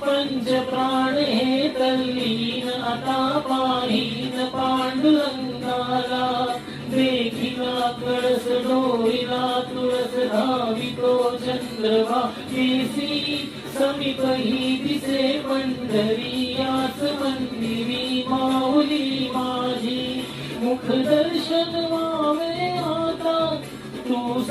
पंच प्राण हे तल्लीन आता पाहीन डोईला तुळस धावितो चंद्रवा केसी समीप ही दिसे पंढरी याच मंदिरी મુખ દર્શન આવે આતા તું